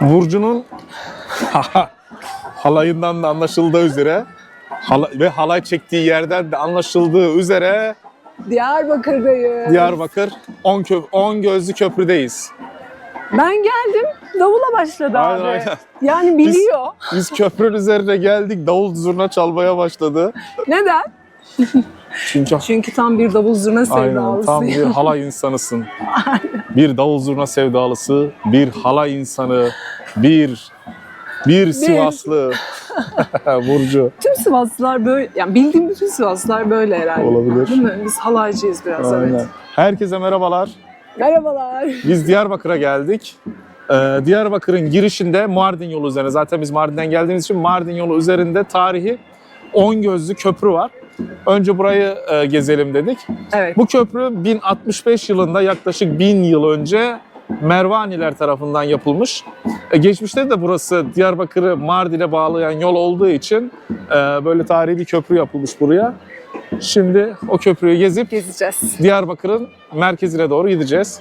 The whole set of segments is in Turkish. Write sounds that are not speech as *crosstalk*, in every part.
Burcu'nun *laughs* halayından da anlaşıldığı üzere hala- ve halay çektiği yerden de anlaşıldığı üzere Diyarbakır'dayız. Diyarbakır 10 kö 10 gözlü köprüdeyiz. Ben geldim. Davula başladı Aynen, abi. aynen. Yani biliyor. Biz köprünün üzerine geldik. Davul zurna çalmaya başladı. Neden? Çünkü Çünkü tam bir davul zurna aynen sevdalısıyım. tam bir halay insanısın. *laughs* Bir davul zurna sevdalısı, bir halay insanı, bir bir Sivaslı *laughs* Burcu. Tüm Sivaslılar böyle, yani bildiğim bütün Sivaslılar böyle herhalde. Olabilir. Değil mi? Biz halaycıyız biraz Aynen. evet. Herkese merhabalar. Merhabalar. Biz Diyarbakır'a geldik. Ee, Diyarbakır'ın girişinde Mardin yolu üzerine zaten biz Mardin'den geldiğimiz için Mardin yolu üzerinde tarihi 10 gözlü köprü var. Önce burayı e, gezelim dedik. Evet. Bu köprü 1065 yılında yaklaşık 1000 yıl önce Mervaniler tarafından yapılmış. E, geçmişte de burası Diyarbakır'ı Mardin'e bağlayan yol olduğu için e, böyle tarihi bir köprü yapılmış buraya. Şimdi o köprüyü gezip Gezeceğiz. Diyarbakır'ın merkezine doğru gideceğiz.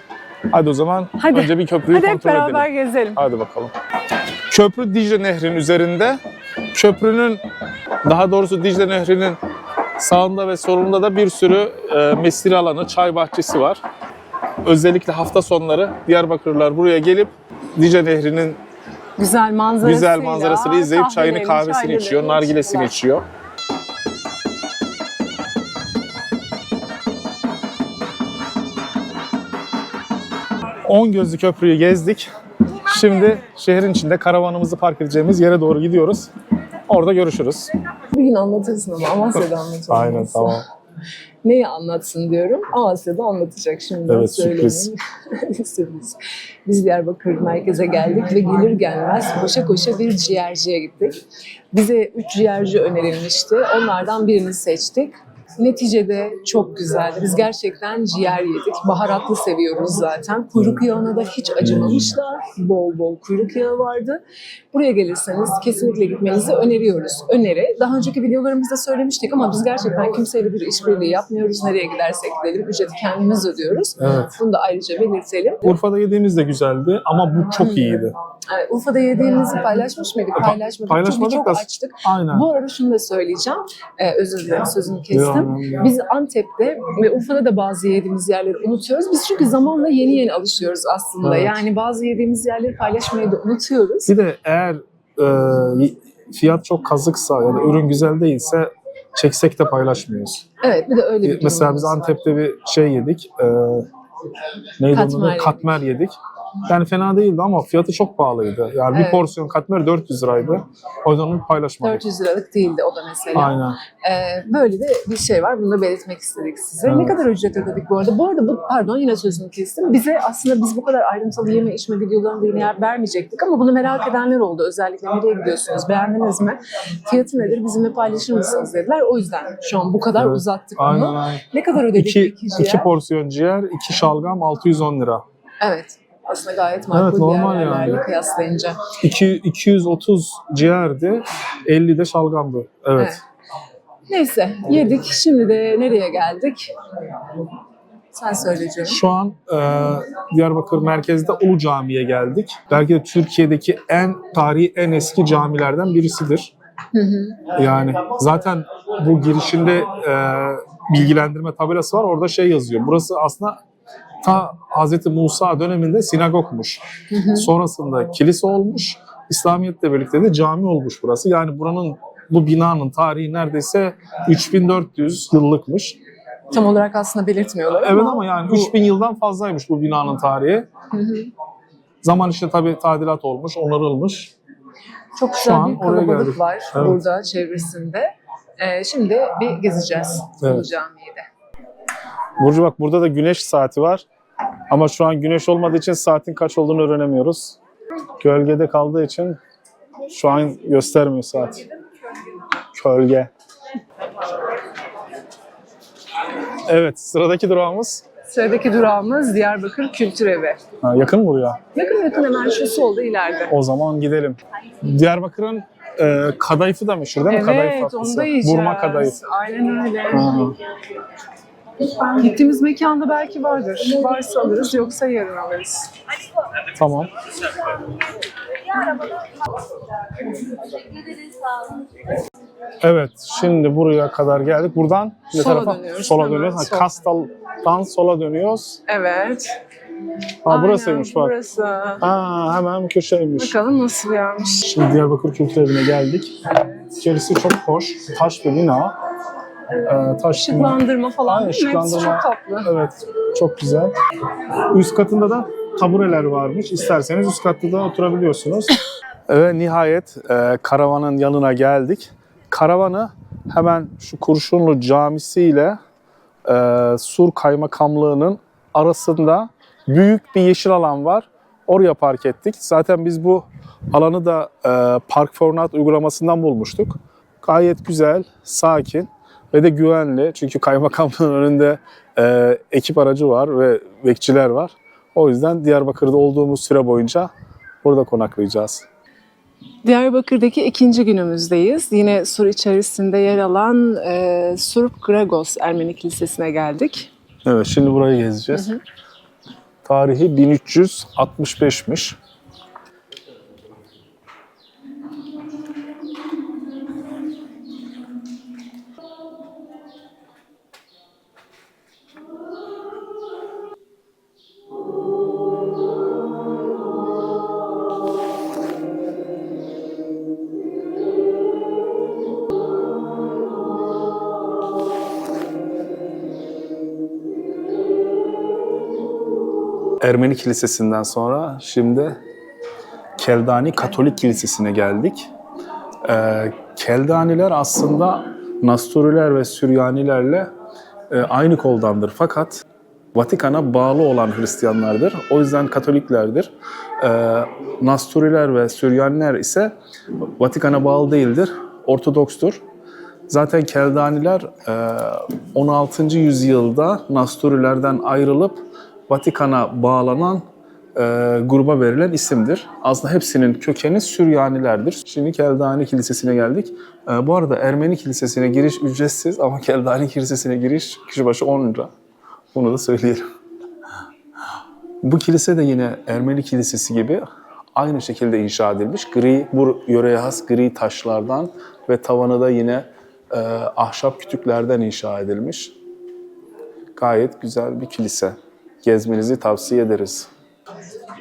Hadi o zaman Hadi. önce bir köprüyü Hadi kontrol beraber edelim. gezelim. Hadi bakalım. Köprü Dicle Nehri'nin üzerinde. Köprünün daha doğrusu Dicle Nehri'nin sağında ve solunda da bir sürü e, mesire alanı, çay bahçesi var. Özellikle hafta sonları Diyarbakırlılar buraya gelip Dicle Nehri'nin Güzel manzarasıyla. güzel manzarasını izleyip çayını kahvesini içiyor, nargilesini içiyor. On gözlü köprüyü gezdik. Şimdi şehrin içinde karavanımızı park edeceğimiz yere doğru gidiyoruz. Orada görüşürüz. Bir gün anlatırsın ama Amasya'da anlatılmaz. Aynen tamam. *laughs* Neyi anlatsın diyorum. Amasya'da anlatacak şimdi. Evet, sürpriz. *laughs* sürpriz. Biz Diyarbakır merkeze geldik ve gelir gelmez koşa koşa bir ciğerciye gittik. Bize üç ciğerci önerilmişti. Onlardan birini seçtik. Neticede çok güzeldi. Biz gerçekten ciğer yedik. Baharatlı seviyoruz zaten. Kuyruk yağına da hiç acımamışlar. Bol bol kuyruk yağı vardı. Buraya gelirseniz kesinlikle gitmenizi öneriyoruz. Öneri. Daha önceki videolarımızda söylemiştik ama biz gerçekten kimseyle bir işbirliği yapmıyoruz. Nereye gidersek gidelim ücreti kendimiz ödüyoruz. Evet. Bunu da ayrıca belirtelim. Urfa'da yediğimiz de güzeldi ama bu çok iyiydi. Yani Urfa'da yediğimizi paylaşmış mıydık? Pa- Paylaşmadık. paylaşmadık Çünkü da- çok açtık. Aynen. Bu arada şunu da söyleyeceğim. Ee, özür dilerim sözünü kestim. Ya, ya. Biz Antep'te ve Urfa'da da bazı yediğimiz yerleri unutuyoruz. Biz çünkü zamanla yeni yeni alışıyoruz aslında. Evet. Yani bazı yediğimiz yerleri paylaşmayı da unutuyoruz. Bir de eğer e, fiyat çok kazıksa ya da ürün güzel değilse çeksek de paylaşmıyoruz. Evet bir de öyle bir Mesela biz durumumuz var. Antep'te bir şey yedik. E, neydi Katmer yedik. Katmer yedik. Yani fena değildi ama fiyatı çok pahalıydı. Yani bir Evet. porsiyon katmer 400 liraydı. O yüzden onu paylaşmadık. 400 liralık değildi o da mesela. Aynen. Ee, böyle de bir şey var. Bunu da belirtmek istedik size. Evet. Ne kadar ücret ödedik bu arada? Bu arada bu, pardon yine sözünü kestim. Bize aslında biz bu kadar ayrıntılı yeme içme videolarında yine yer vermeyecektik ama bunu merak edenler oldu. Özellikle nereye gidiyorsunuz? Beğendiniz mi? Fiyatı nedir? Bizimle paylaşır mısınız dediler. O yüzden şu an bu kadar Evet. uzattık Aynen bunu. aynen. Ne kadar ödedik İki, iki ciğer? iki porsiyon ciğer, iki şalgam 610 lira. Evet. Aslında gayet makul Evet, normal yani. yerlerle kıyaslayınca. İki, 230 ciğerdi, 50 de şalgamdı. Evet. Evet. Neyse yedik. Şimdi de nereye geldik? Sen söyle canım. Şu an e, Diyarbakır merkezde Ulu Cami'ye geldik. Belki de Türkiye'deki en tarihi, en eski camilerden birisidir. Hı hı. Yani zaten bu girişinde e, bilgilendirme tabelası var. Orada şey yazıyor. Burası aslında ta Hz. Musa döneminde sinagogmuş. Hı hı. Sonrasında kilise olmuş. İslamiyetle birlikte de cami olmuş burası. Yani buranın bu binanın tarihi neredeyse 3400 yıllıkmış. Tam olarak aslında belirtmiyorlar Evet ama, ama yani bu- 3000 yıldan fazlaymış bu binanın tarihi. Hı hı. Zaman işte tabii tadilat olmuş, onarılmış. Çok güzel bir kalabalık var Evet. burada çevresinde. Ee, şimdi bir gezeceğiz Evet. bu camiyi de. Burcu bak burada da güneş saati var. Ama şu an güneş olmadığı için saatin kaç olduğunu öğrenemiyoruz. Gölgede kaldığı için şu an göstermiyor saat. Kölge. Evet sıradaki durağımız Sıradaki durağımız Diyarbakır Kültür Evi. ha, yakın mı buraya? Yakın yakın hemen şu solda ileride. O zaman gidelim. Diyarbakır'ın e, kadayıfı da meşhur değil mi? kadayıf Evet, tatlısı. onu da yiyeceğiz. Burma kadayıf. Aynen öyle. Hı. Gittiğimiz mekanda belki vardır. Varsa alırız, yoksa yarın alırız. Tamam. Evet, şimdi buraya kadar geldik. Buradan ne Sola tarafa? dönüyoruz, Sola hemen dönüyoruz. Ha. Kastal'dan sola dönüyoruz. Evet. Ha, burasıymış Aynen, bak. Burası. Ha, hemen köşeymiş. Bakalım nasıl bir yermiş. Şimdi Diyarbakır Kültür Evi'ne geldik. İçerisi çok hoş. Taş bir bina. Ee, taş Işıklandırma falan Aynen, değil mi? Hepsi ışıklandırma. çok tatlı. Evet, çok güzel. Üst katında da tabureler varmış. İsterseniz üst katta da oturabiliyorsunuz. *laughs* Evet, nihayet e, karavanın yanına geldik. Karavanı hemen şu Kurşunlu Camisi ile e, Sur Kaymakamlığı'nın arasında büyük bir yeşil alan var. Oraya park ettik. Zaten biz bu alanı da e, Park Fornat uygulamasından bulmuştuk. Gayet güzel, sakin ve de güvenli. Çünkü kaymakamlığın *laughs* önünde e, ekip aracı var ve bekçiler var. O yüzden Diyarbakır'da olduğumuz süre boyunca burada konaklayacağız. Diyarbakır'daki ikinci günümüzdeyiz. Yine Sur içerisinde yer alan e, Surp Gregos Ermeni Kilisesi'ne geldik. Evet, şimdi burayı gezeceğiz. Tarihi 1365'miş. Ermeni Kilisesi'nden sonra şimdi Keldani Katolik Kilisesi'ne geldik. Ee, Keldaniler aslında Nasturiler ve Süryanilerle e, aynı koldandır fakat Vatikan'a bağlı olan Hristiyanlardır. O yüzden Katoliklerdir. Ee, Nasturiler ve Süryaniler ise Vatikan'a bağlı değildir, Ortodokstur. Zaten Keldaniler e, 16. yüzyılda Nasturilerden ayrılıp Vatikan'a bağlanan e, gruba verilen isimdir. Aslında hepsinin kökeni Süryanilerdir. Şimdi Keldani Kilisesi'ne geldik. E, bu arada Ermeni Kilisesi'ne giriş ücretsiz ama Keldani Kilisesi'ne giriş kişi başı 10 lira. Bunu da söyleyelim. Bu kilise de yine Ermeni Kilisesi gibi aynı şekilde inşa edilmiş. Gri, bu yöreye has gri taşlardan ve tavanı da yine e, ahşap kütüklerden inşa edilmiş. Gayet güzel bir kilise. Gezmenizi tavsiye ederiz.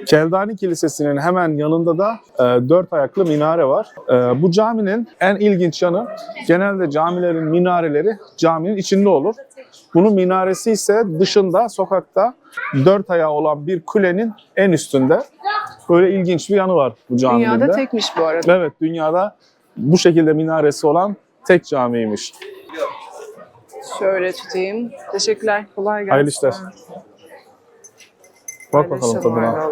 Keldani Kilisesi'nin hemen yanında da e, dört ayaklı minare var. E, bu caminin en ilginç yanı genelde camilerin minareleri caminin içinde olur. Bunun minaresi ise dışında, sokakta dört ayağı olan bir kulenin en üstünde. Böyle ilginç bir yanı var bu caminin Dünyada de. tekmiş bu arada. Evet, dünyada bu şekilde minaresi olan tek camiymiş. Şöyle tutayım. Teşekkürler. Kolay gelsin. Hayırlı işler. Bak bakalım tadına.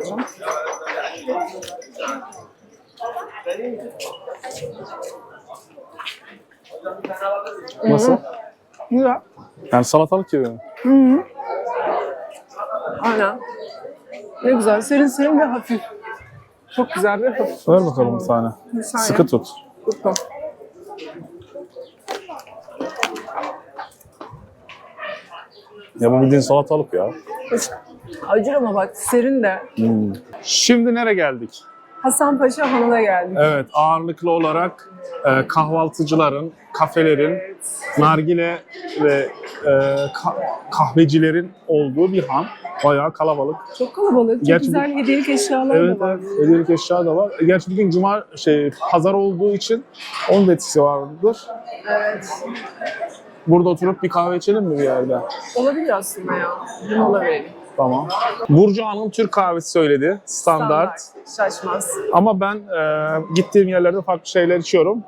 Nasıl? Güzel. Yani salatalık gibi mi? Aynen. Ne güzel. Serin serin ve hafif. Çok güzel bir hafif. Ver bakalım bir tane. Bir saniye. Sıkı tut. Tuttum. Ya bu bildiğin salatalık ya. Acır ama bak serin de. Şimdi nereye geldik? Hasan Paşa Hanı'na geldik. Evet, ağırlıklı olarak e, kahvaltıcıların, kafelerin, nargile ve e, ka- kahvecilerin olduğu bir han. Bayağı kalabalık. Çok kalabalık. Çok Gerçi bu- güzel hediyelik eşyalar Evet, da var. evet. Hediyelik eşya da var. Gerçi bugün cuma şey pazar olduğu için onun da etkisi vardır. Evet. Burada oturup bir kahve içelim mi bir yerde? Olabilir aslında ya. Mola verelim. Tamam. Burcu Hanım Türk kahvesi söyledi. Standart. Şaşmaz. Ama ben e, gittiğim yerlerde farklı şeyler içiyorum.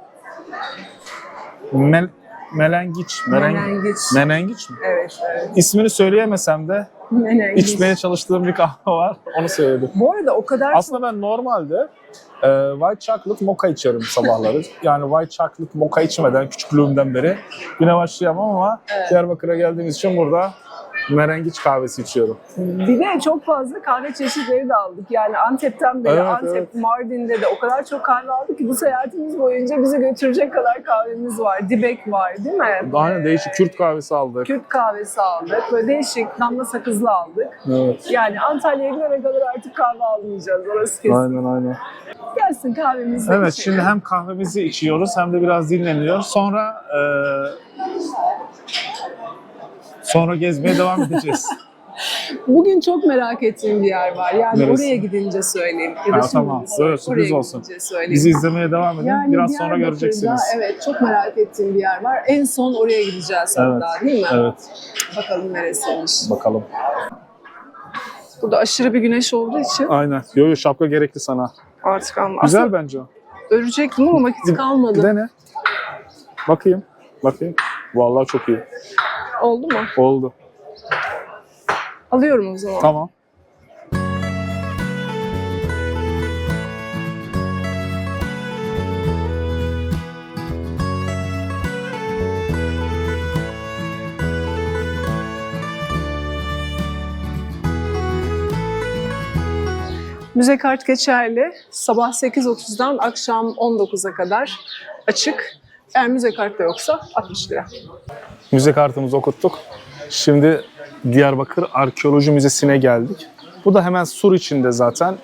Mel, melengiç. Melen, Menengiç. menengiç mi? Evet, evet. İsmini söyleyemesem de Menengiç. içmeye çalıştığım bir kahve var. Onu söyledim. Bu arada o kadar Aslında ben normalde e, white chocolate mocha içerim sabahları. *laughs* Yani white chocolate mocha içmeden küçüklüğümden beri güne başlayamam ama Diyarbakır'a geldiğimiz için burada merengiç kahvesi içiyorum. Bir de çok fazla kahve çeşitleri de aldık. Yani Antep'ten beri, Evet, Antep, evet. Mardin'de de o kadar çok kahve aldık ki bu seyahatimiz boyunca bizi götürecek kadar kahvemiz var. Dibek var değil mi? Aynen değişik Kürt kahvesi aldık. Kürt kahvesi aldık. Böyle değişik damla sakızlı aldık. Evet. Yani Antalya'ya gidene kadar artık kahve almayacağız. Orası kesin. Aynen aynen. Gelsin kahvemizi Evet içelim. şimdi hem kahvemizi içiyoruz hem de biraz dinleniyor. Sonra e, sonra gezmeye devam edeceğiz. *laughs* Bugün çok merak ettiğim bir yer var. Yani Neresi? oraya gidince söyleyeyim. Ya da Ha, tamam. Evet, sürpriz olsun. söyleyeyim. Bizi izlemeye devam edin. Yani biraz sonra göreceksiniz. Evet çok merak ettiğim bir yer var. En son oraya gideceğiz Evet. hatta değil mi? Evet. Bakalım neresiymiş. Bakalım. Burada aşırı bir güneş olduğu için Aynen. Yo yo şapka gerekli sana. artık ama Güzel aslında bence o. örecektim ama vakit kalmadı. Dene. Bakayım. Bakayım. Vallahi çok iyi. Oldu mu? Oldu. Alıyorum o zaman. Tamam. Müze kart geçerli. Sabah 8.30'dan akşam 19'a kadar açık. Eğer müze kart da yoksa 60 lira. Müze kartımızı okuttuk. Şimdi Diyarbakır Arkeoloji Müzesi'ne geldik. Bu da hemen Sur içinde zaten.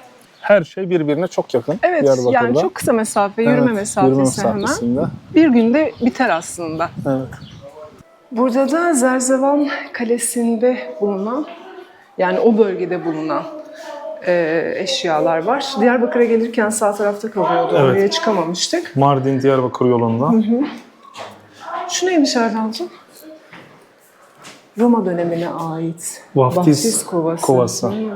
Her şey birbirine çok yakın Evet Diyarbakır'da. yani çok kısa mesafe, yürüme Evet, mesafesi yürüme hemen. mesafesinde. Bir günde biter aslında. Evet. Burada da Zerzevan Kalesi'nde bulunan, yani o bölgede bulunan e, eşyalar var. Diyarbakır'a gelirken sağ tarafta kalıyordu, Evet. oraya çıkamamıştık. Mardin Diyarbakır yolunda. Şu neymiş Erdal'cığım? Roma dönemine ait. Vaftiz kovası. kovası. Hmm,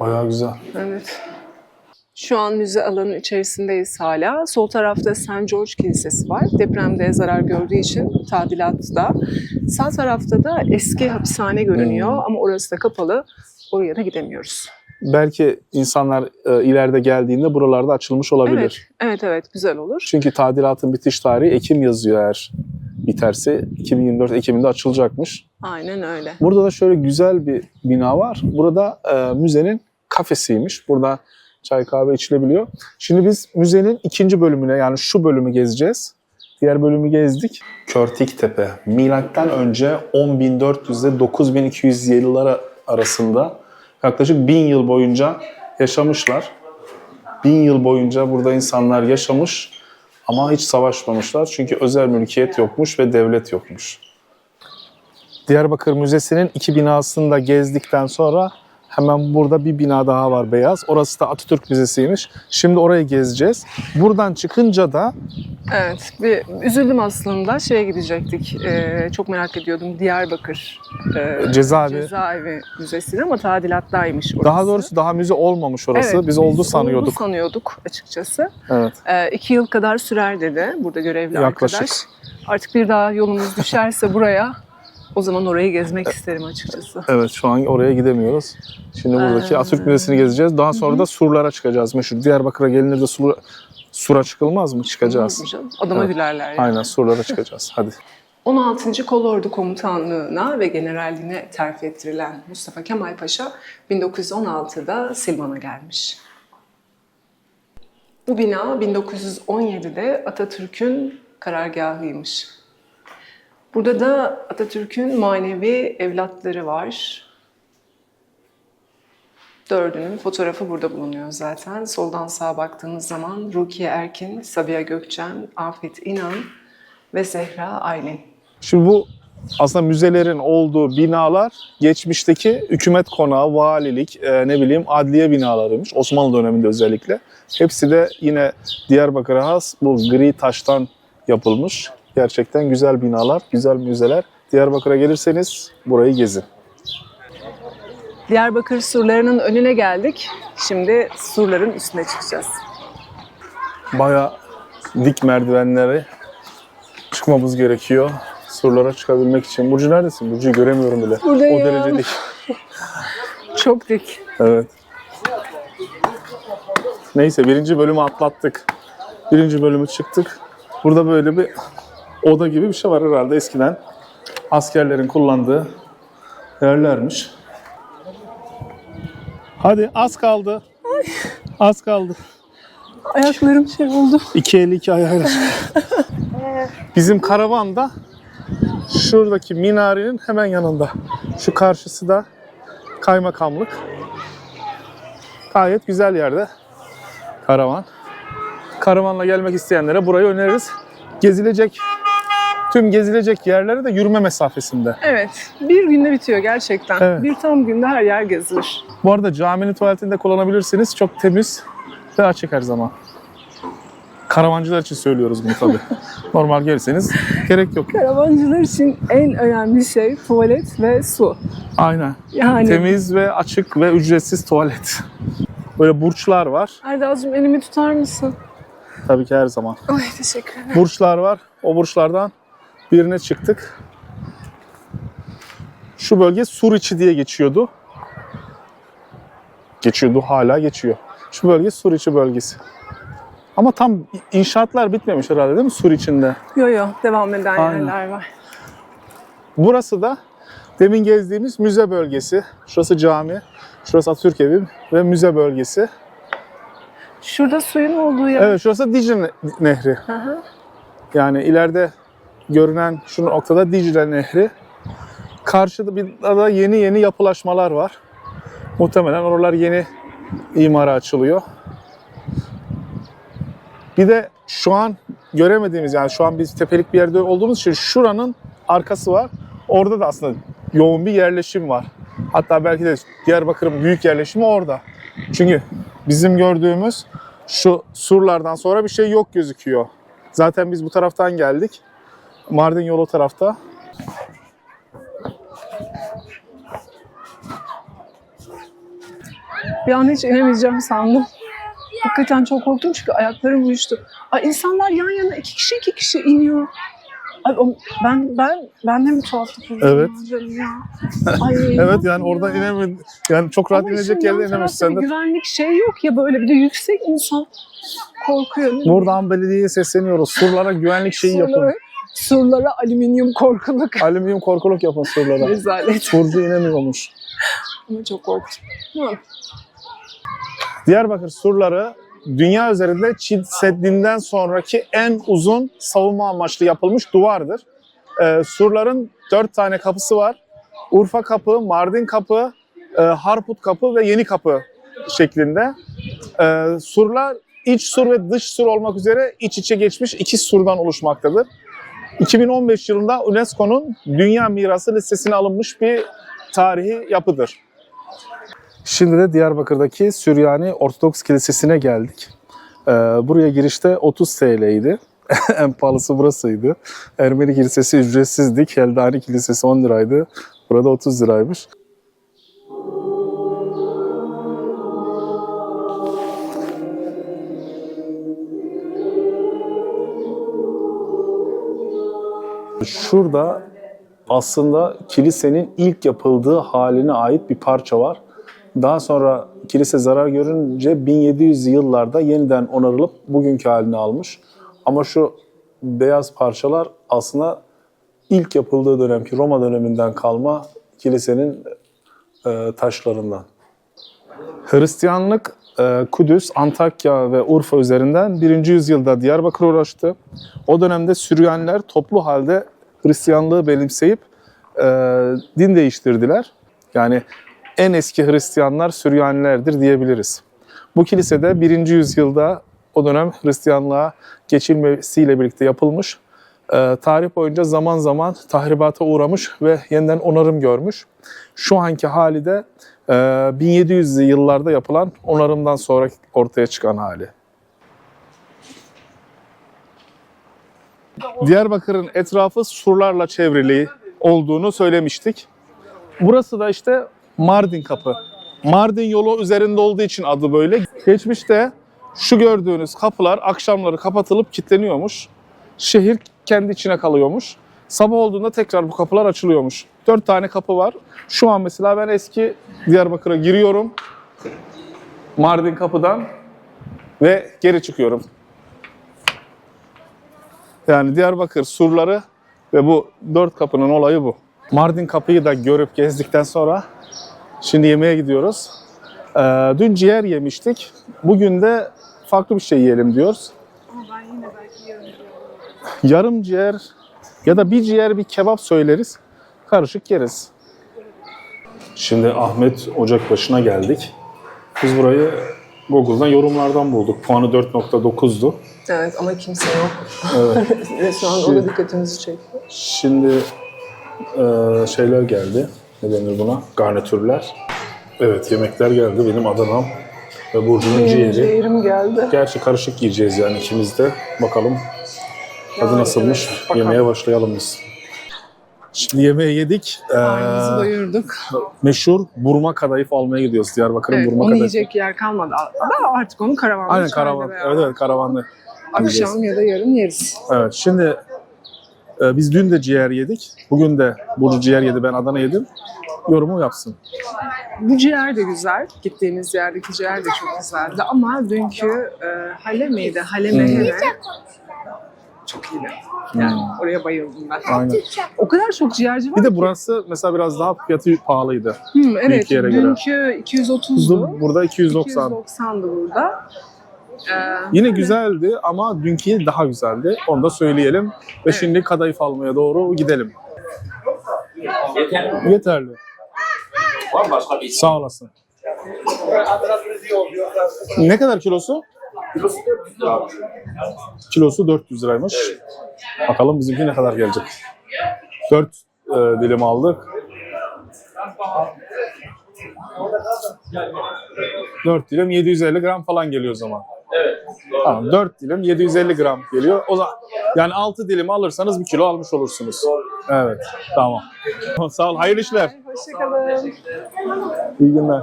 Bayağı güzel. evet. Şu an müze alanının içerisindeyiz hala. Sol tarafta St. George Kilisesi var. Depremde zarar gördüğü için tadilatta. Sağ tarafta da eski hapishane görünüyor Hmm. ama orası da kapalı. Oraya da gidemiyoruz. Belki insanlar e, ileride geldiğinde buralarda açılmış olabilir. Evet, evet, evet güzel olur. Çünkü tadilatın bitiş tarihi Ekim yazıyor eğer biterse. 2024 Ekim'inde açılacakmış. Aynen öyle. Burada da şöyle güzel bir bina var. Burada e, müzenin kafesiymiş. Burada çay kahve içilebiliyor. Şimdi biz müzenin ikinci bölümüne yani şu bölümü gezeceğiz. Diğer bölümü gezdik. Körtik Tepe. Milattan önce 10.400 ile 9200 yıllar arasında yaklaşık 1000 yıl boyunca yaşamışlar. 1000 yıl boyunca burada insanlar yaşamış ama hiç savaşmamışlar. Çünkü özel mülkiyet yokmuş ve devlet yokmuş. Diyarbakır Müzesi'nin iki binasını da gezdikten sonra hemen burada bir bina daha var beyaz. Orası da Atatürk Müzesi'ymiş. Şimdi orayı gezeceğiz. Buradan çıkınca da Evet, bir üzüldüm aslında. Şeye gidecektik. Ee, çok merak ediyordum Diyarbakır e, cezaevi, cezaevi müzesine ama tadilattaymış orası. daha doğrusu daha müze olmamış orası. Evet, biz oldu sanıyorduk. Oldu sanıyorduk açıkçası. Evet. Ee, iki yıl kadar sürer dedi burada görevli Yaklaşık. arkadaş. Artık bir daha yolumuz düşerse buraya o zaman orayı gezmek isterim açıkçası. Evet şu an oraya gidemiyoruz. Şimdi buradaki Ee, Atatürk Müzesi'ni gezeceğiz. Daha sonra da surlara çıkacağız. Meşhur Diyarbakır'a gelinir de sur, sura çıkılmaz mı? Çıkacağız. Canım? Adama Evet. gülerler yani. Aynen surlara çıkacağız. Hadi. *laughs* 16. Kolordu Komutanlığı'na ve generalliğine terfi ettirilen Mustafa Kemal Paşa 1916'da Silvan'a gelmiş. Bu bina 1917'de Atatürk'ün karargahıymış. Burada da Atatürk'ün manevi evlatları var. Dördünün fotoğrafı burada bulunuyor zaten. Soldan sağa baktığımız zaman Rukiye Erkin, Sabiha Gökçen, Afet İnan ve Zehra Aylin. Şimdi bu aslında müzelerin olduğu binalar geçmişteki hükümet konağı, valilik, e, ne bileyim adliye binalarıymış. Osmanlı döneminde özellikle. Hepsi de yine Diyarbakır'a has bu gri taştan yapılmış. Gerçekten güzel binalar, güzel müzeler. Diyarbakır'a gelirseniz burayı gezin. Diyarbakır surlarının önüne geldik. Şimdi surların üstüne çıkacağız. Baya dik merdivenleri çıkmamız gerekiyor. Surlara çıkabilmek için. Burcu neredesin? Burcu'yu göremiyorum bile. Buradayım. O derece dik. *laughs* Çok dik. Evet. Neyse birinci bölümü atlattık. Birinci bölümü çıktık. Burada böyle bir oda gibi bir şey var herhalde eskiden. Askerlerin kullandığı yerlermiş. Hadi az kaldı. Az kaldı. Ayaklarım şey oldu. İki eli iki ayağıyla. Bizim karavan da şuradaki minarenin hemen yanında. Şu karşısı da kaymakamlık. Gayet güzel yerde. Karavan. Karavanla gelmek isteyenlere burayı öneririz. Gezilecek tüm gezilecek yerlere de yürüme mesafesinde. Evet. Bir günde bitiyor gerçekten. Evet. Bir tam günde her yer gezilir. Bu arada caminin tuvaletini de kullanabilirsiniz. Çok temiz ve açık her zaman. Karavancılar için söylüyoruz bunu tabii. *laughs* Normal gelseniz gerek yok. Karavancılar için en önemli şey tuvalet ve su. Aynen. Yani Temiz ve açık ve ücretsiz tuvalet. Böyle burçlar var. Erdal'cığım elimi tutar mısın? Tabii ki her zaman. Ay teşekkür ederim. Burçlar var. O burçlardan birine çıktık. Şu bölge Suriçi diye geçiyordu. Geçiyordu, hala geçiyor. Şu bölge Suriçi bölgesi. Ama tam inşaatlar bitmemiş herhalde değil mi Suriçi'nde? Yo yo devam eden Aynen. yerler var. Burası da demin gezdiğimiz müze bölgesi. Şurası cami, şurası Atatürk Evi ve müze bölgesi. Şurada suyun olduğu yer. Evet, şurası Dicle Nehri. Hı hı. Yani ileride görünen şu noktada Dicle Nehri. Karşıda bir da yeni yeni yapılaşmalar var. Muhtemelen oralar yeni imara açılıyor. Bir de şu an göremediğimiz yani şu an biz tepelik bir yerde olduğumuz için şuranın arkası var. Orada da aslında yoğun bir yerleşim var. Hatta belki de Diyarbakır'ın büyük yerleşimi orada. Çünkü bizim gördüğümüz şu surlardan sonra bir şey yok gözüküyor. Zaten biz bu taraftan geldik. Mardin yolu o tarafta. Bir an hiç inemeyeceğim sandım. Hakikaten çok korktum çünkü ayaklarım uyuştu. Ay insanlar yan yana iki kişi iki kişi iniyor. Ay, ben ben ben de mi tuhaflık Evet. ya? *laughs* Ay, Evet yani ya? oradan inemedi. Yani çok rahat Ama inecek yerde tarafta sen de. güvenlik şey yok ya böyle bir de yüksek insan korkuyor. Buradan belediyeye sesleniyoruz. Surlara güvenlik şeyi yapın. Surlara, alüminyum korkuluk. *laughs* Alüminyum korkuluk yapın surlara. Rezalet. Burcu inemiyormuş. Ama çok korktum. Hı. Diyarbakır surları dünya üzerinde Çin Seddi'nden sonraki en uzun savunma amaçlı yapılmış duvardır. Ee, surların dört tane kapısı var. Urfa kapı, Mardin kapı, e, Harput kapı ve Yeni kapı şeklinde. Ee, surlar iç sur ve dış sur olmak üzere iç içe geçmiş iki surdan oluşmaktadır. 2015 yılında UNESCO'nun Dünya Mirası listesine alınmış bir tarihi yapıdır. Şimdi de Diyarbakır'daki Süryani Ortodoks Kilisesi'ne geldik. Ee, buraya girişte 30 TL'ydi. *laughs* en pahalısı burasıydı. Ermeni Kilisesi ücretsizdi. Keldani Kilisesi 10 liraydı. Burada 30 liraymış. Şurada aslında kilisenin ilk yapıldığı haline ait bir parça var. Daha sonra kilise zarar görünce 1700 yıllarda yeniden onarılıp bugünkü halini almış. Ama şu beyaz parçalar aslında ilk yapıldığı dönemki Roma döneminden kalma kilisenin e, taşlarından. Hristiyanlık e, Kudüs, Antakya ve Urfa üzerinden 1. yüzyılda Diyarbakır'a ulaştı. O dönemde Süryaniler toplu halde Hristiyanlığı benimseyip e, din değiştirdiler. Yani en eski Hristiyanlar Süryanilerdir diyebiliriz. Bu kilise de 1. yüzyılda o dönem Hristiyanlığa geçilmesiyle birlikte yapılmış. E, tarih boyunca zaman zaman tahribata uğramış ve yeniden onarım görmüş. Şu anki hali de e, 1700'lü yıllarda yapılan onarımdan sonra ortaya çıkan hali. Diyarbakır'ın etrafı surlarla çevrili olduğunu söylemiştik. Burası da işte Mardin Kapı. Mardin yolu üzerinde olduğu için adı böyle. Geçmişte şu gördüğünüz kapılar akşamları kapatılıp kilitleniyormuş. Şehir kendi içine kalıyormuş. Sabah olduğunda tekrar bu kapılar açılıyormuş. Dört tane kapı var. Şu an mesela ben eski Diyarbakır'a giriyorum. Mardin kapıdan ve geri çıkıyorum. Yani Diyarbakır surları ve bu dört kapının olayı bu. Mardin kapıyı da görüp gezdikten sonra şimdi yemeğe gidiyoruz. Ee, dün ciğer yemiştik. Bugün de farklı bir şey yiyelim diyoruz. Ama ben yine belki yarın Yarım ciğer ya da bir ciğer bir kebap söyleriz. Karışık yeriz. Şimdi Ahmet Ocak başına geldik. Biz burayı Google'dan yorumlardan bulduk. Puanı 4.9'du. Evet ama kimse yok. Evet. *laughs* Ve şu an o da dikkatimizi çekti. Şimdi eee, şeyler geldi. Ne denir buna? Garnitürler. Evet yemekler geldi. Benim Adana'm ve Burcu'nun Benim ciğeri. ciğerim geldi. Gerçi karışık yiyeceğiz yani ikimiz de. Bakalım tadı Yani nasılmış. evet, bakalım. Yemeğe başlayalım biz. Şimdi yemeği yedik. Ee, Karnımızı doyurduk. meşhur burma kadayıf almaya gidiyoruz. Diyarbakır'ın Evet, burma onu kadayıf. yiyecek yer kalmadı. Ama artık onu karavanda Aynen karavan. Evet evet karavanlı. Akşam ya da yarın yeriz. Evet şimdi e, biz dün de ciğer yedik. Bugün de Burcu ciğer yedi ben Adana yedim. Yorumu yapsın. Bu ciğer de güzel. Gittiğimiz yerdeki ciğer de çok güzeldi. Ama dünkü e, hale miydi? Hale Hmm. çok iyiydi. Yani Hmm. oraya bayıldım ben. Aynen. O kadar çok ciğerci var Bir de ki. burası mesela biraz daha fiyatı pahalıydı. Hmm, evet. dünkü yere göre. Dünkü 230'du. Burada 290. 290'dı burada. Ee, Yine güzeldi ama dünkü daha güzeldi. Onu da söyleyelim. Ve Evet. şimdi kadayıf almaya doğru gidelim. Yeter mi? Yeterli. Var mı başka bir Sağ olasın. Ne kadar kilosu? Kilosu 400 lira. Kilosu 400 liraymış. Bakalım bizimki ne kadar gelecek. 4 dilim aldık. 4 dilim 750 gram falan geliyor o zaman. Evet. Doğru. Tamam 4 dilim 750 gram geliyor. O zaman yani 6 dilim alırsanız 1 kilo almış olursunuz. Evet. Tamam. *laughs* Sağ ol. Hayırlı işler. Hoşçakalın. İyi günler.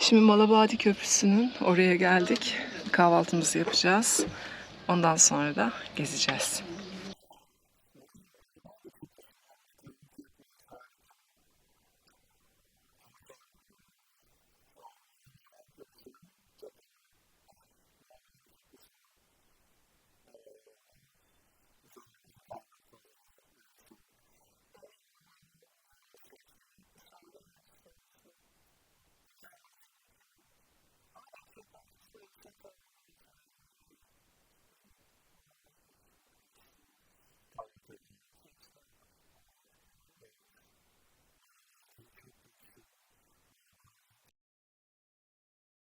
Şimdi Malabadi Köprüsü'nün oraya geldik. Kahvaltımızı yapacağız. Ondan sonra da gezeceğiz.